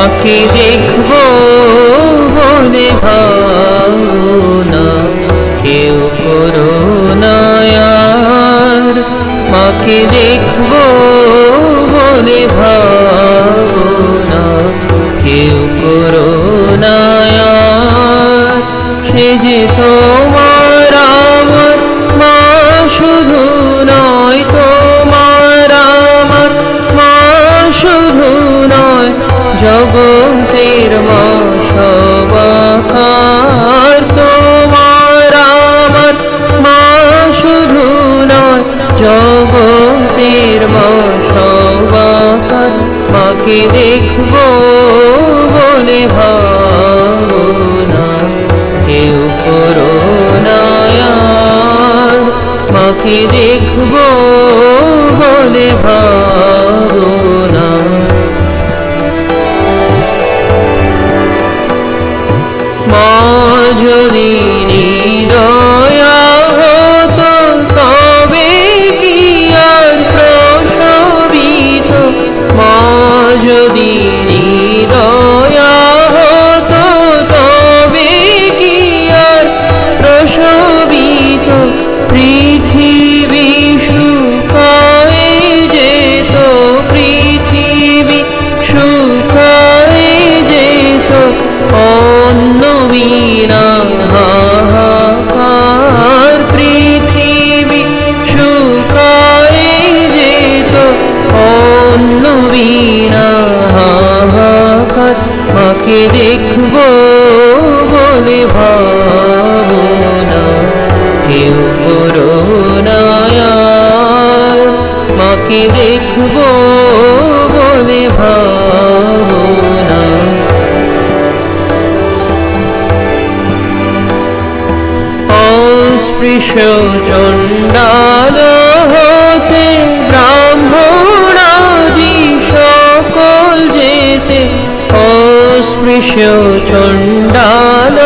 তোমাকে দেখব বলে ভাবনা। কেউ করো নায়ার মাকে দেখব বলে ভাবনা। কেউ করো নায়ার তোকে দেখব বলে ভাবনা। কেউ করোনায় মাকে দেখব বলে ভাব কেউ মরণায় মাকে দেখব বলে ভাবনা। অস্পৃশ্য চণ্ডাল হতে ব্রাহ্মণাদি সকল যেতে। অস্পৃশ্য চণ্ডাল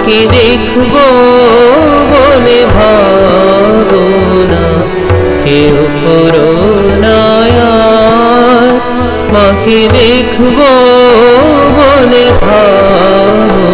তোমাকে দেখব বলে ভাবনা। কেউ করো মাকে দেখব বলে ভাবনা।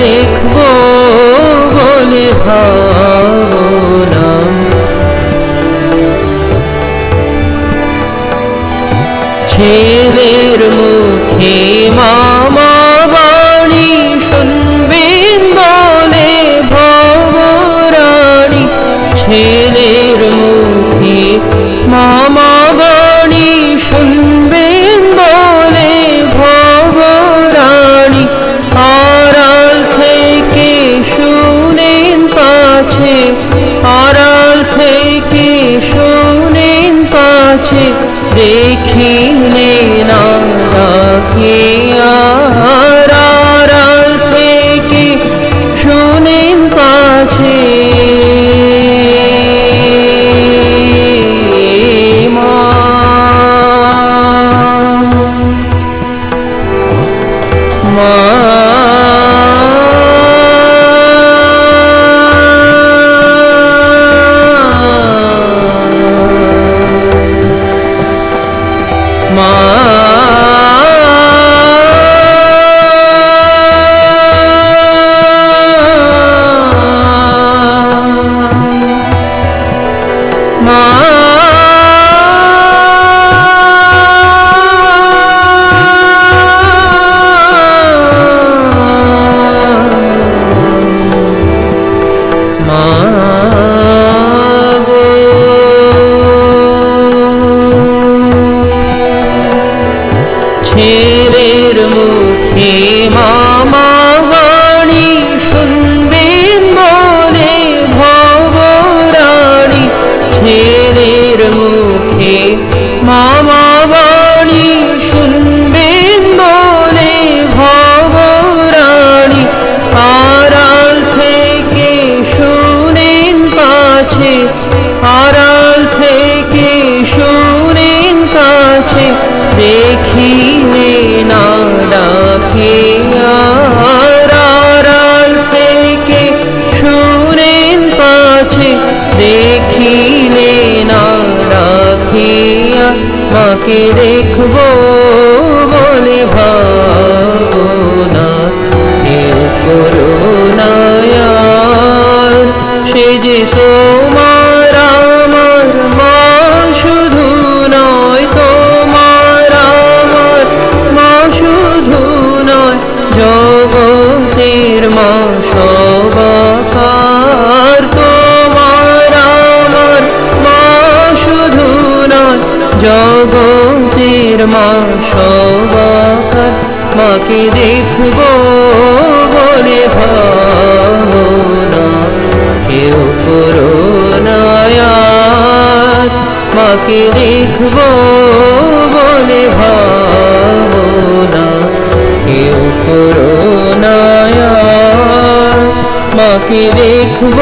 দেখব বলে ভাবনা। ছেড়ে Mama. ছেলের মুখে মামা বাণী শুনবেন বলে ভবরানী ছেলের মুখে মামা বাণী শুনবেন বলে ভবরানী আড়াল থেকে শুনেন কাছে, আড়াল থেকে শুনেন কাছে আর আড়াল থেকে শুনেন পাছে দেখিলে না রাখিয়া মাকে দেখব বলে ভাবনা কেউ করুণায়ার মা সবাকার মাকে দেখব বলে ভাবনা কেউ করুণায়ার মাকে দেখব বলে ভাবনা কেউ করুণায়ার মাকে দেখব